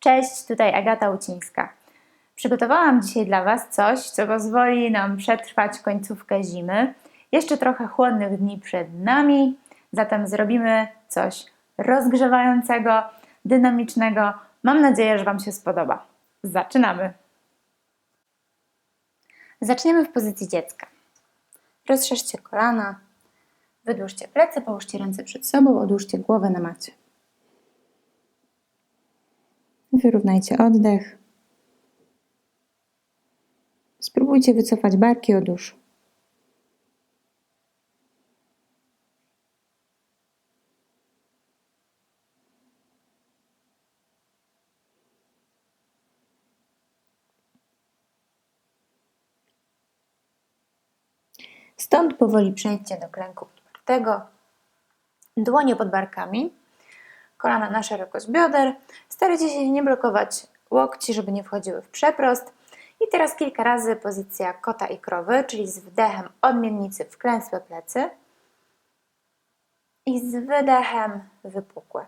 Cześć, tutaj Agata Ucińska. Przygotowałam dzisiaj dla Was coś, co pozwoli nam przetrwać końcówkę zimy. Jeszcze trochę chłodnych dni przed nami, zatem zrobimy coś rozgrzewającego, dynamicznego. Mam nadzieję, że Wam się spodoba. Zaczynamy! Zaczniemy w pozycji dziecka. Rozszerzcie kolana, wydłużcie plecy, połóżcie ręce przed sobą, odłóżcie głowę na macie. Wyrównajcie oddech. Spróbujcie wycofać barki od uszu. Stąd powoli przejdźcie do klęku otwartego. Dłonie pod barkami, kolana na szerokość bioder. Starajcie się nie blokować łokci, żeby nie wchodziły w przeprost. I teraz kilka razy pozycja kota i krowy, czyli z wdechem odmiennicy wklęsłe plecy i z wydechem wypukłe.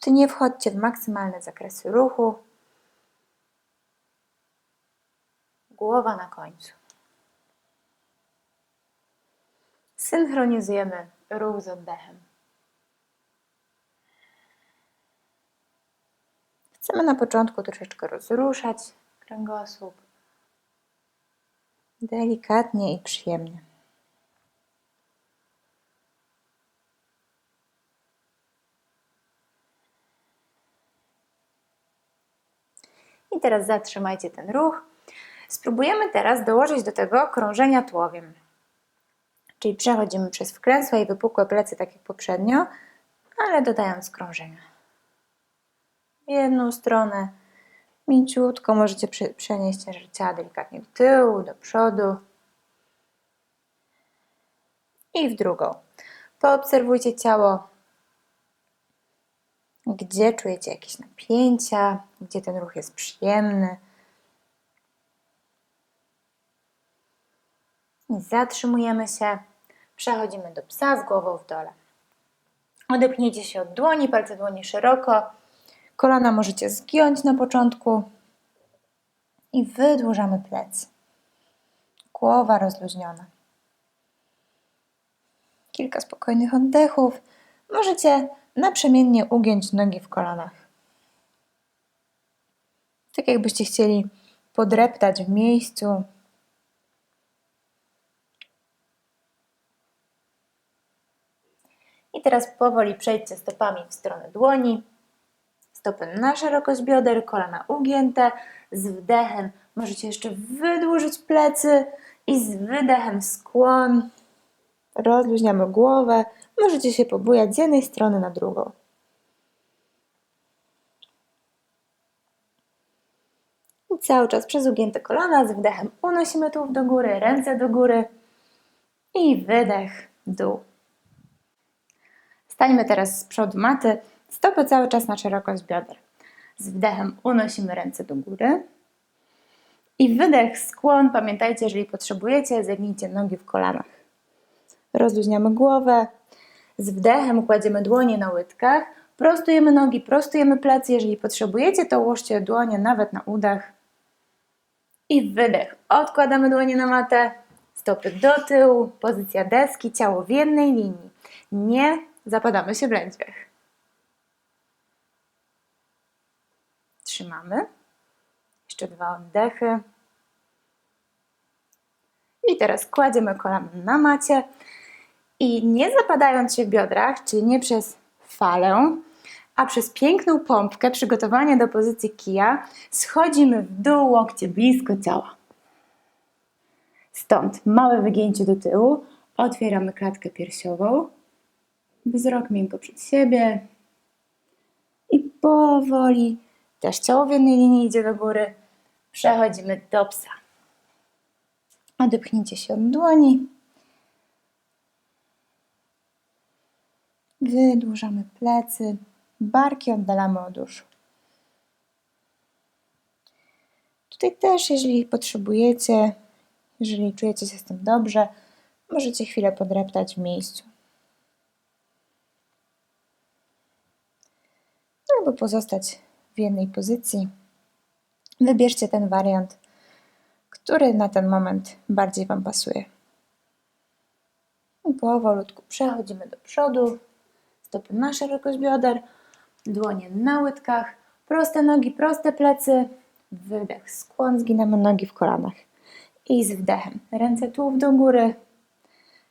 Czy nie wchodźcie w maksymalne zakresy ruchu. Głowa na końcu. Synchronizujemy ruch z oddechem. Chcemy na początku troszeczkę rozruszać kręgosłup. Delikatnie i przyjemnie. I teraz zatrzymajcie ten ruch. Spróbujemy teraz dołożyć do tego krążenia tułowiem. Czyli przechodzimy przez wklęsłe i wypukłe plecy, tak jak poprzednio, ale dodając krążenia. W jedną stronę, mięciutko możecie prze- przenieść ciężar delikatnie do tyłu, do przodu i w drugą. Poobserwujcie ciało, gdzie czujecie jakieś napięcia, gdzie ten ruch jest przyjemny. I zatrzymujemy się. Przechodzimy do psa z głową w dole. Odepnijcie się od dłoni, palce dłoni szeroko. Kolana możecie zgiąć na początku. I wydłużamy plecy. Głowa rozluźniona. Kilka spokojnych oddechów. Możecie naprzemiennie ugiąć nogi w kolanach. Tak jakbyście chcieli podreptać w miejscu, I teraz powoli przejdźcie stopami w stronę dłoni. Stopy na szerokość bioder, kolana ugięte. Z wdechem możecie jeszcze wydłużyć plecy i z wydechem skłon. Rozluźniamy głowę. Możecie się pobujać z jednej strony na drugą. I cały czas przez ugięte kolana z wdechem unosimy tułów do góry, ręce do góry i wydech, dół. Stańmy teraz z przodu maty, stopy cały czas na szerokość bioder. Z wdechem unosimy ręce do góry. I wydech, skłon. Pamiętajcie, jeżeli potrzebujecie, zegnijcie nogi w kolanach. Rozluźniamy głowę. Z wdechem kładziemy dłonie na łydkach. Prostujemy nogi, prostujemy plecy. Jeżeli potrzebujecie, to ułóżcie dłonie nawet na udach. I wydech. Odkładamy dłonie na matę. Stopy do tyłu. Pozycja deski, ciało w jednej linii. Nie zapadamy się w lędźwiach. Trzymamy. Jeszcze dwa oddechy. I teraz kładziemy kolana na macie i nie zapadając się w biodrach, czyli nie przez falę, a przez piękną pompkę, przygotowanie do pozycji kija, schodzimy w dół, łokcie blisko ciała. Stąd małe wygięcie do tyłu, otwieramy klatkę piersiową, wzrok miękko przed siebie i powoli, też ciało w jednej linii idzie do góry, przechodzimy do psa. Odepchnijcie się od dłoni. Wydłużamy plecy, barki oddalamy od uszu. Tutaj też, jeżeli potrzebujecie, jeżeli czujecie się z tym dobrze, możecie chwilę podreptać w miejscu. Albo pozostać w jednej pozycji. Wybierzcie ten wariant, który na ten moment bardziej Wam pasuje. I powolutku przechodzimy do przodu, stopy na szerokość bioder, dłonie na łydkach, proste nogi, proste plecy, wydech, skłon, zginamy nogi w kolanach. I z wdechem ręce tułów do góry,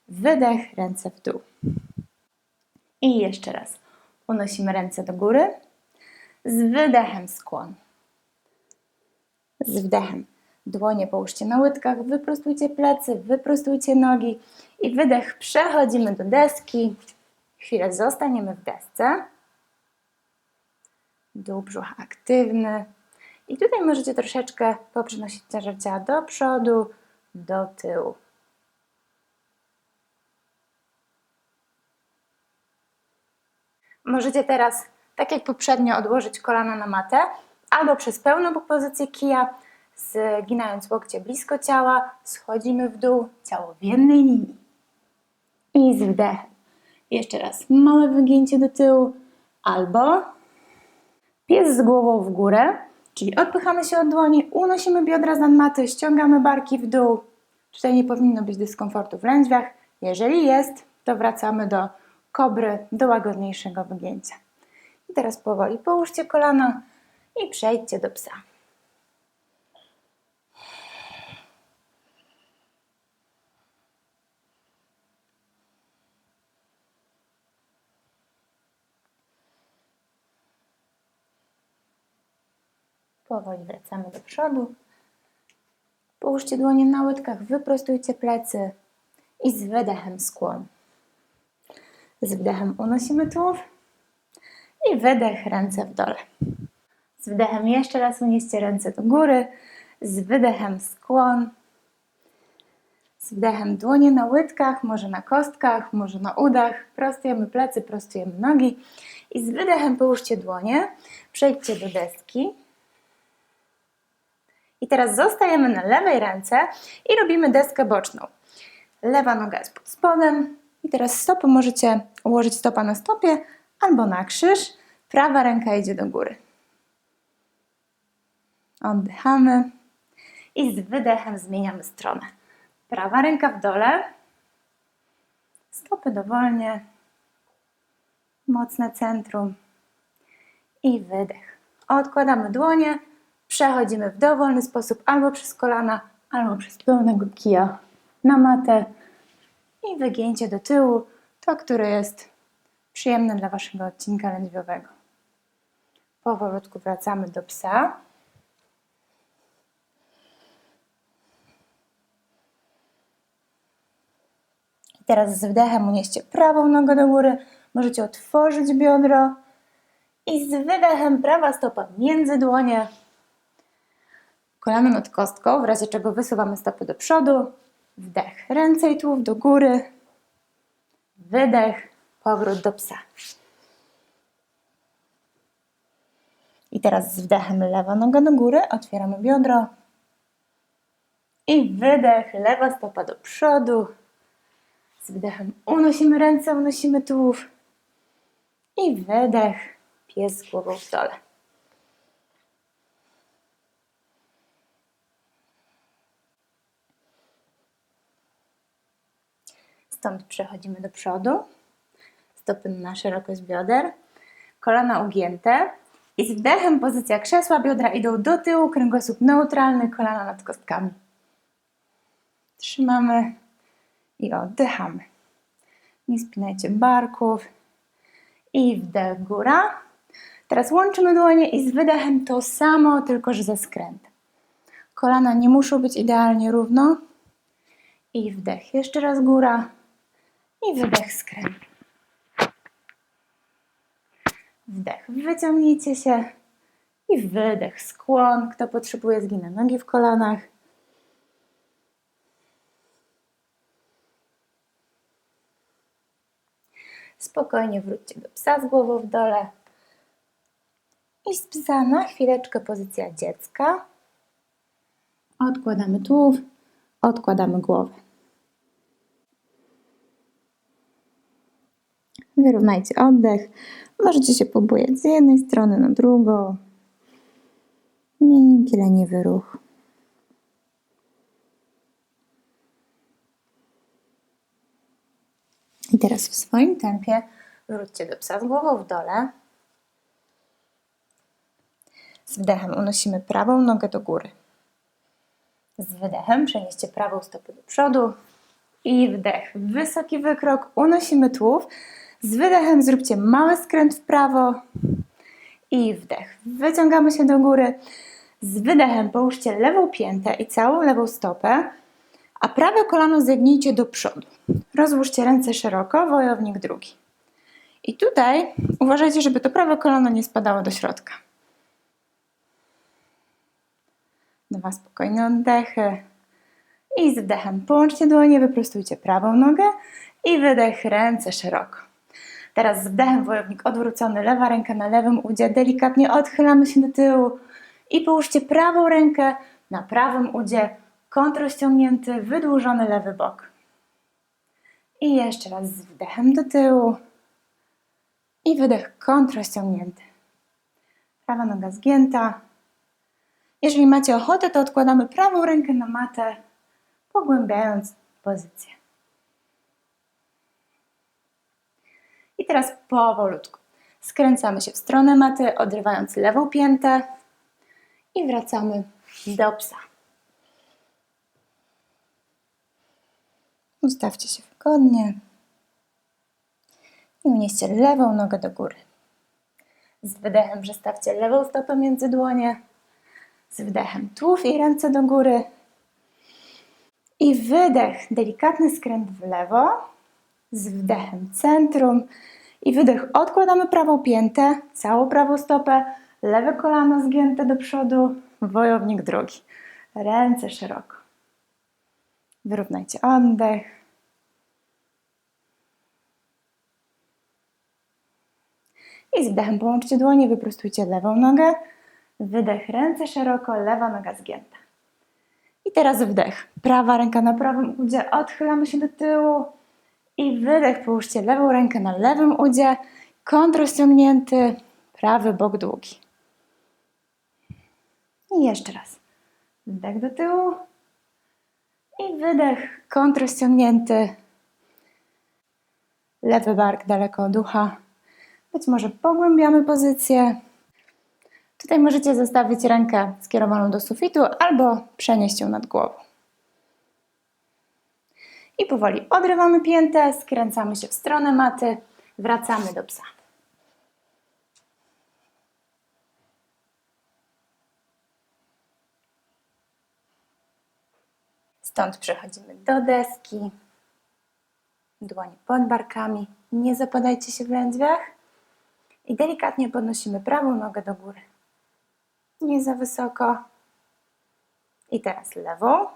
wydech, ręce w dół. I jeszcze raz unosimy ręce do góry, z wydechem skłon. Z wdechem dłonie połóżcie na łydkach, wyprostujcie plecy, wyprostujcie nogi i wydech przechodzimy do deski. Chwilę zostaniemy w desce. Dół brzucha aktywny. I tutaj możecie troszeczkę poprzenosić ciężar ciała do przodu, do tyłu. Możecie teraz, tak jak poprzednio, odłożyć kolana na matę albo przez pełną pozycję kija, zginając łokcie blisko ciała, schodzimy w dół, ciało w jednej linii. I z wdechem. Jeszcze raz małe wygięcie do tyłu albo pies z głową w górę, czyli odpychamy się od dłoni, unosimy biodra z maty, ściągamy barki w dół. Tutaj nie powinno być dyskomfortu w lędźwiach. Jeżeli jest, to wracamy do kobry, do łagodniejszego wygięcia. I teraz powoli połóżcie kolana i przejdźcie do psa. Powoli wracamy do przodu. Połóżcie dłonie na łydkach, wyprostujcie plecy i z wydechem skłon. Z wdechem unosimy tułów i wydech, ręce w dole. Z wdechem jeszcze raz unieście ręce do góry, z wydechem skłon. Z wdechem dłonie na łydkach, może na kostkach, może na udach. Prostujemy plecy, prostujemy nogi. I z wydechem połóżcie dłonie, przejdźcie do deski. I teraz zostajemy na lewej ręce i robimy deskę boczną. Lewa noga jest pod spodem. I teraz stopy możecie ułożyć stopa na stopie albo na krzyż. Prawa ręka idzie do góry. Oddychamy i z wydechem zmieniamy stronę. Prawa ręka w dole, stopy dowolnie, mocne centrum i wydech. Odkładamy dłonie, przechodzimy w dowolny sposób albo przez kolana, albo przez pełnego kija na matę i wygięcie do tyłu, to, które jest przyjemne dla Waszego odcinka lędźwiowego. Powolutku wracamy do psa. I teraz z wdechem unieście prawą nogę do góry. Możecie otworzyć biodro. I z wydechem prawa stopa między dłonie. Kolano nad kostką, w razie czego wysuwamy stopy do przodu. Wdech, ręce i tułów do góry. Wydech, powrót do psa. I teraz z wdechem lewa noga do góry, otwieramy biodro. I wydech, lewa stopa do przodu. Z wdechem unosimy ręce, unosimy tułów. I wydech, pies głową w dole. Stąd przechodzimy do przodu. Stopy na szerokość bioder. Kolana ugięte. I z wdechem pozycja krzesła, biodra idą do tyłu, kręgosłup neutralny, kolana nad kostkami. Trzymamy i oddychamy. Nie spinajcie barków. I wdech góra. Teraz łączymy dłonie i z wydechem to samo, tylko że ze skrętem. Kolana nie muszą być idealnie równo. I wdech. Jeszcze raz góra. I wydech skręt. Wdech, wyciągnijcie się. I wydech, skłon. Kto potrzebuje, zginę nogi w kolanach. Spokojnie wróćcie do psa z głową w dole. I z psa na chwileczkę pozycja dziecka. Odkładamy tułów, odkładamy głowę. Wyrównajcie oddech. Możecie się pobujać z jednej strony na drugą. Miękki, leniwy ruch. I teraz w swoim tempie wróćcie do psa z głową w dole. Z wdechem unosimy prawą nogę do góry. Z wydechem przenieście prawą stopę do przodu i wdech. Wysoki wykrok, unosimy tułów. Z wydechem zróbcie mały skręt w prawo i wdech. Wyciągamy się do góry. Z wydechem połóżcie lewą piętę i całą lewą stopę, a prawe kolano zegnijcie do przodu. Rozłóżcie ręce szeroko, wojownik drugi. I tutaj uważajcie, żeby to prawe kolano nie spadało do środka. Dwa spokojne oddechy. I z wdechem połączcie dłonie, wyprostujcie prawą nogę i wydech ręce szeroko. Teraz z wdechem wojownik odwrócony, lewa ręka na lewym udzie, delikatnie odchylamy się do tyłu i połóżcie prawą rękę na prawym udzie, kontrościągnięty, wydłużony lewy bok. I jeszcze raz z wdechem do tyłu i wydech kontrościągnięty. Prawa noga zgięta. Jeżeli macie ochotę, to odkładamy prawą rękę na matę, pogłębiając pozycję. I teraz powolutku. Skręcamy się w stronę maty, odrywając lewą piętę i wracamy do psa. Ustawcie się wygodnie i unieście lewą nogę do góry. Z wydechem przestawcie lewą stopę między dłonie, z wdechem tułów i ręce do góry. I wydech, delikatny skręt w lewo, z wdechem centrum i wydech. Odkładamy prawą piętę, całą prawą stopę, lewe kolano zgięte do przodu, wojownik drugi. Ręce szeroko. Wyrównajcie oddech. I z wdechem połączcie dłonie, wyprostujcie lewą nogę. Wydech, ręce szeroko, lewa noga zgięta. I teraz wdech. Prawa ręka na prawym udzie, odchylamy się do tyłu. I wydech, połóżcie lewą rękę na lewym udzie, kąt rozciągnięty, prawy bok długi. I jeszcze raz. Wdech do tyłu. I wydech, kąt rozciągnięty, lewy bark daleko od ucha. Być może pogłębiamy pozycję. Tutaj możecie zostawić rękę skierowaną do sufitu albo przenieść ją nad głową. I powoli odrywamy piętę, skręcamy się w stronę maty, wracamy do psa. Stąd przechodzimy do deski. Dłonie pod barkami. Nie zapadajcie się w lędźwiach. I delikatnie podnosimy prawą nogę do góry. Nie za wysoko. I teraz lewą.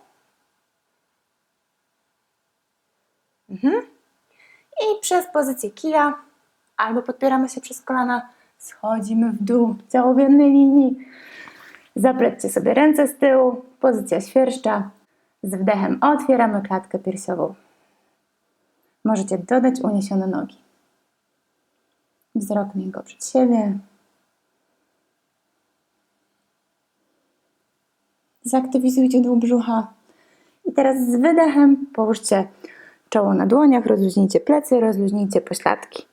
Mhm. I przez pozycję kija albo podpieramy się przez kolana, schodzimy w dół ciało w jednej linii. Zaplećcie sobie ręce z tyłu, pozycja świerszcza. Z wdechem otwieramy klatkę piersiową. Możecie dodać uniesione nogi. Wzrok miękko przed siebie. Zaktywizujcie dół brzucha. I teraz z wydechem połóżcie czoło na dłoniach, rozluźnijcie plecy, rozluźnijcie pośladki.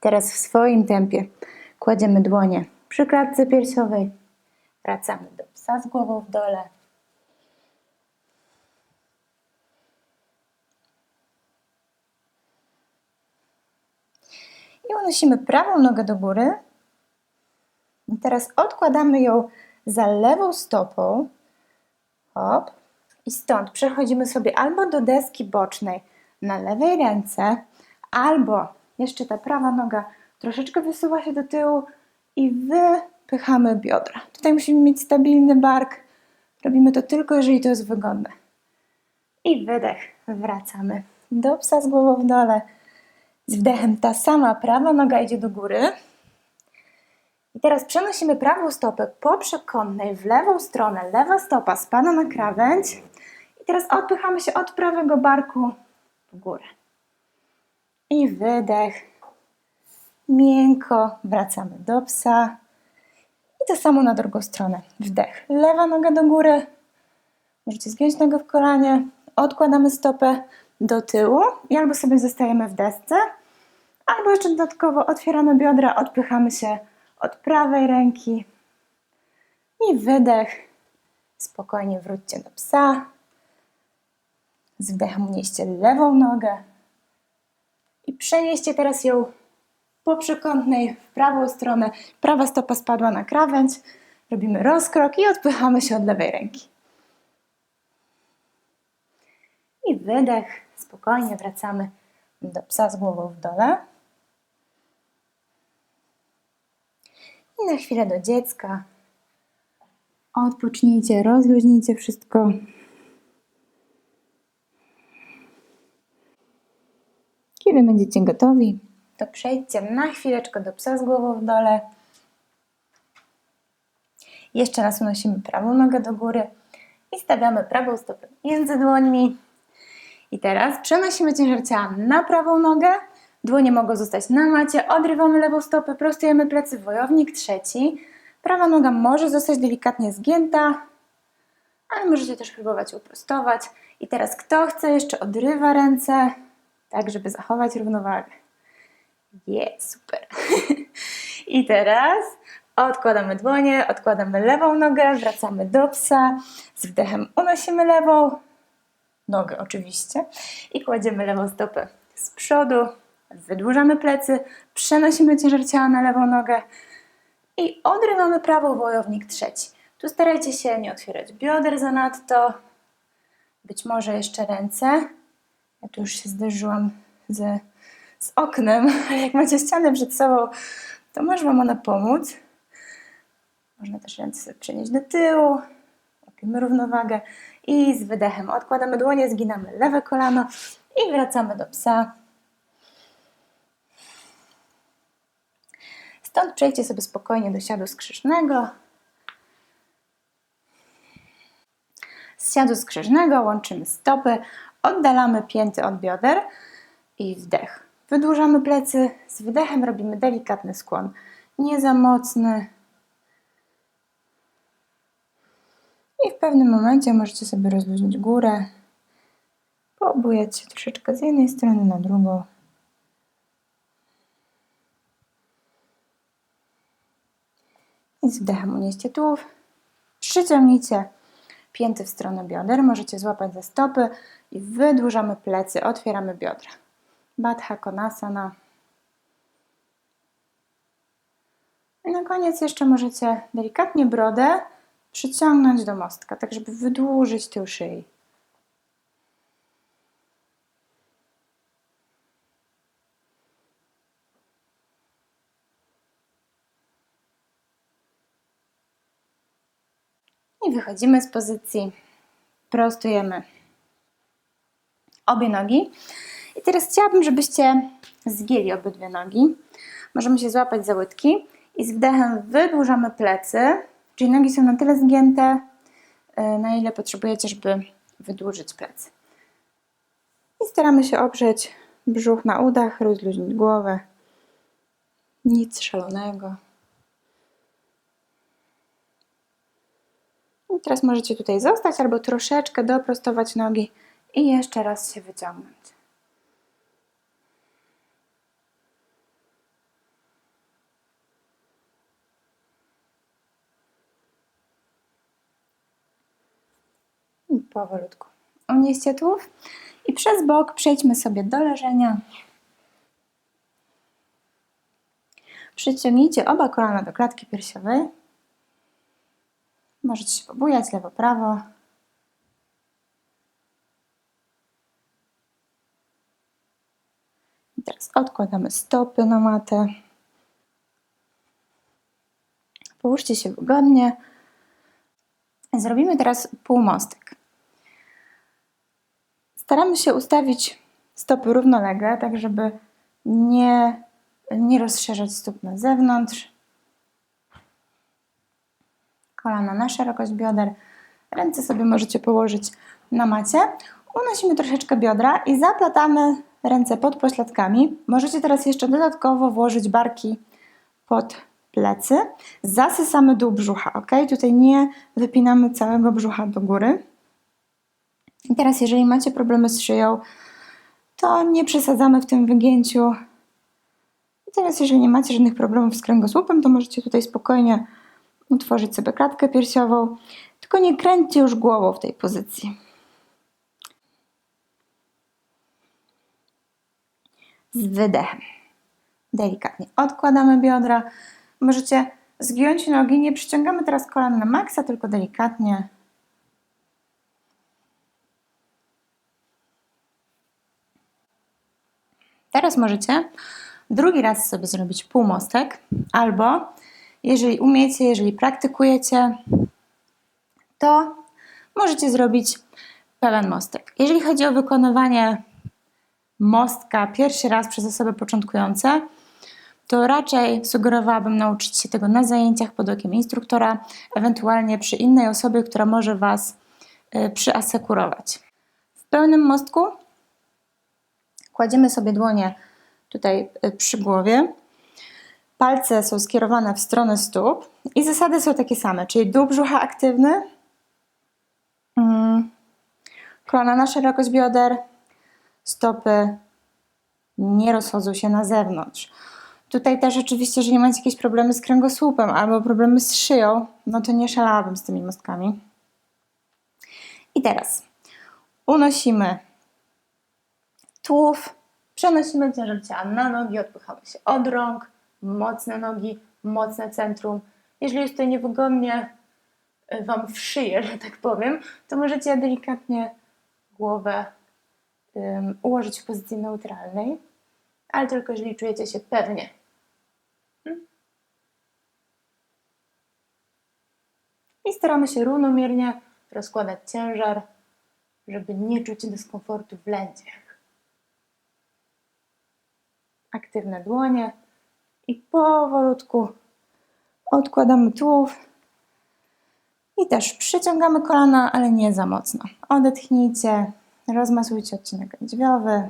Teraz w swoim tempie kładziemy dłonie przy klatce piersiowej. Wracamy do psa z głową w dole. I unosimy prawą nogę do góry. I teraz odkładamy ją za lewą stopą. Hop. I stąd przechodzimy sobie albo do deski bocznej na lewej ręce, albo jeszcze ta prawa noga troszeczkę wysuwa się do tyłu i wypychamy biodra. Tutaj musimy mieć stabilny bark. Robimy to tylko, jeżeli to jest wygodne. I wydech. Wracamy do psa z głową w dole. Z wdechem ta sama prawa noga idzie do góry. I teraz przenosimy prawą stopę po przekątnej w lewą stronę. Lewa stopa spada na krawędź. I teraz odpychamy się od prawego barku w górę. I wydech. Miękko wracamy do psa. I to samo na drugą stronę. Wdech. Lewa noga do góry. Możecie zgiąć nogę w kolanie. Odkładamy stopę do tyłu i albo sobie zostajemy w desce, albo jeszcze dodatkowo otwieramy biodra, odpychamy się od prawej ręki. I wydech. Spokojnie wróćcie do psa. Z wdechem unieście lewą nogę. I przenieście teraz ją po przekątnej w prawą stronę. Prawa stopa spadła na krawędź. Robimy rozkrok i odpychamy się od lewej ręki. I wydech. Spokojnie wracamy do psa z głową w dole. I na chwilę do dziecka. Odpocznijcie, rozluźnijcie wszystko. Kiedy będziecie gotowi, to przejdźcie na chwileczkę do psa z głową w dole. Jeszcze raz unosimy prawą nogę do góry i stawiamy prawą stopę między dłońmi. I teraz przenosimy ciężar ciała na prawą nogę. Dłonie mogą zostać na macie. Odrywamy lewą stopę, prostujemy plecy. Wojownik trzeci. Prawa noga może zostać delikatnie zgięta, ale możecie też próbować uprostować. I teraz kto chce, jeszcze odrywa ręce, tak żeby zachować równowagę. Jest, super. I teraz odkładamy dłonie, odkładamy lewą nogę, wracamy do psa. Z wdechem unosimy lewą nogę oczywiście i kładziemy lewą stopę z przodu, wydłużamy plecy, przenosimy ciężar ciała na lewą nogę i odrywamy prawą wojownik trzeci. Tu starajcie się nie otwierać bioder zanadto, być może jeszcze ręce. Ja tu już się zderzyłam z, z oknem, ale jak macie ścianę przed sobą, to może Wam ona pomóc. Można też ręce przenieść do tyłu, łapiemy równowagę i z wydechem odkładamy dłonie, zginamy lewe kolano i wracamy do psa. Stąd przejdźcie sobie spokojnie do siadu skrzyżnego. Z siadu skrzyżnego łączymy stopy, oddalamy pięty od bioder i wdech. Wydłużamy plecy, z wydechem robimy delikatny skłon. Nie za mocny. I w pewnym momencie możecie sobie rozluźnić górę, poobujać się troszeczkę z jednej strony na drugą. I z wdechem unieście tułów. Przyciągnijcie pięty w stronę bioder. Możecie złapać za stopy i wydłużamy plecy, otwieramy biodra. Baddha Konasana. I na koniec jeszcze możecie delikatnie brodę przyciągnąć do mostka, tak żeby wydłużyć tył szyi. I wychodzimy z pozycji, prostujemy obie nogi. I teraz chciałabym, żebyście zgięli obydwie nogi. Możemy się złapać za łydki i z wdechem wydłużamy plecy, czyli nogi są na tyle zgięte, y, na ile potrzebujecie, żeby wydłużyć plecy. I staramy się oprzeć brzuch na udach, rozluźnić głowę. Nic szalonego. I teraz możecie tutaj zostać albo troszeczkę doprostować nogi i jeszcze raz się wyciągnąć. I powolutku unieście tułów i przez bok przejdźmy sobie do leżenia. Przyciągnijcie oba kolana do klatki piersiowej. Możecie się pobujać lewo, prawo. I teraz odkładamy stopy na matę. Połóżcie się wygodnie. Zrobimy teraz półmostek. Staramy się ustawić stopy równolegle, tak żeby nie, nie rozszerzać stóp na zewnątrz. Kolana na szerokość bioder. Ręce sobie możecie położyć na macie. Unosimy troszeczkę biodra i zaplatamy ręce pod pośladkami. Możecie teraz jeszcze dodatkowo włożyć barki pod plecy. Zasysamy dół brzucha, ok? Tutaj nie wypinamy całego brzucha do góry. I teraz, jeżeli macie problemy z szyją, to nie przesadzamy w tym wygięciu. I teraz, jeżeli nie macie żadnych problemów z kręgosłupem, to możecie tutaj spokojnie utworzyć sobie klatkę piersiową. Tylko nie kręćcie już głową w tej pozycji. Z wydechem. Delikatnie odkładamy biodra. Możecie zgiąć nogi. Nie przyciągamy teraz kolan na maksa, tylko delikatnie. Teraz możecie drugi raz sobie zrobić półmostek, albo jeżeli umiecie, jeżeli praktykujecie, to możecie zrobić pełen mostek. Jeżeli chodzi o wykonywanie mostka pierwszy raz przez osoby początkujące, to raczej sugerowałabym nauczyć się tego na zajęciach pod okiem instruktora, ewentualnie przy innej osobie, która może Was y, przyasekurować. W pełnym mostku kładziemy sobie dłonie tutaj y, przy głowie. Palce są skierowane w stronę stóp i zasady są takie same, czyli dół brzucha aktywny, mm, kolana na szerokość bioder, stopy nie rozchodzą się na zewnątrz. Tutaj też oczywiście, jeżeli macie jakieś problemy z kręgosłupem albo problemy z szyją, no to nie szalałabym z tymi mostkami. I teraz unosimy tułów, przenosimy ciężar ciała na nogi, odpychamy się od rąk, mocne nogi, mocne centrum. Jeżeli jest tutaj niewygodnie y, Wam w szyję, że tak powiem, to możecie delikatnie głowę um, ułożyć w pozycji neutralnej, ale tylko jeżeli czujecie się pewnie. Hmm? I staramy się równomiernie rozkładać ciężar, żeby nie czuć dyskomfortu w lędziach. Aktywne dłonie i powolutku odkładamy tułów i też przyciągamy kolana, ale nie za mocno. Odetchnijcie, rozmasujcie odcinek lędźwiowy.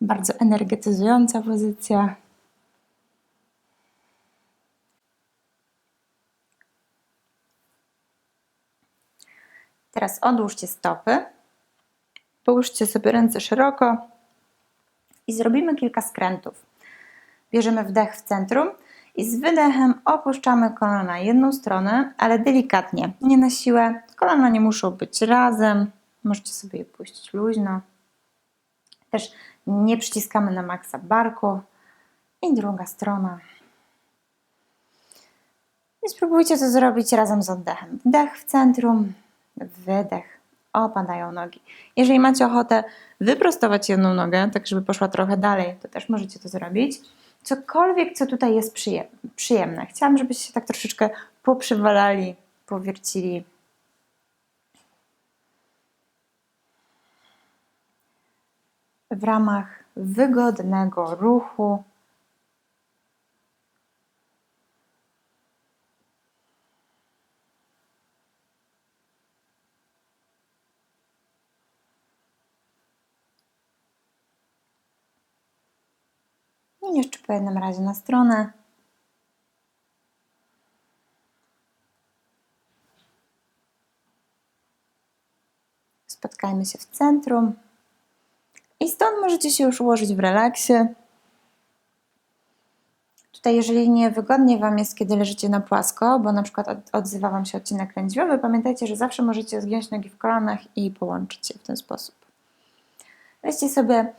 Bardzo energetyzująca pozycja. Teraz odłóżcie stopy. Połóżcie sobie ręce szeroko i zrobimy kilka skrętów. Bierzemy wdech w centrum i z wydechem opuszczamy kolana na jedną stronę, ale delikatnie, nie na siłę. Kolana nie muszą być razem, możecie sobie je puścić luźno. Też nie przyciskamy na maksa barku. I druga strona. I spróbujcie to zrobić razem z oddechem. Wdech w centrum, wydech. Opadają nogi. Jeżeli macie ochotę wyprostować jedną nogę, tak żeby poszła trochę dalej, to też możecie to zrobić. Cokolwiek, co tutaj jest przyjemne. Chciałam, żebyście się tak troszeczkę poprzywalali, powiercili. W ramach wygodnego ruchu. Jeszcze po jednym razie na stronę. Spotkajmy się w centrum. I stąd możecie się już ułożyć w relaksie. Tutaj, jeżeli niewygodnie Wam jest, kiedy leżycie na płasko, bo na przykład odzywa Wam się odcinek lędźwiowy, pamiętajcie, że zawsze możecie zgiąć nogi w kolanach i połączyć je w ten sposób. Weźcie sobie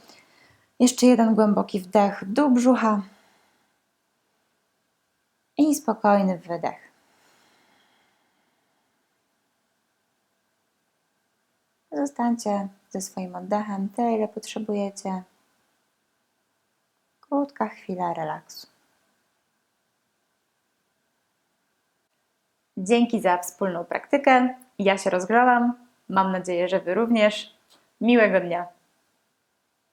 jeszcze jeden głęboki wdech dół brzucha i spokojny wydech. Zostańcie ze swoim oddechem tyle, ile potrzebujecie. Krótka chwila relaksu. Dzięki za wspólną praktykę. Ja się rozgrzałam. Mam nadzieję, że Wy również. Miłego dnia.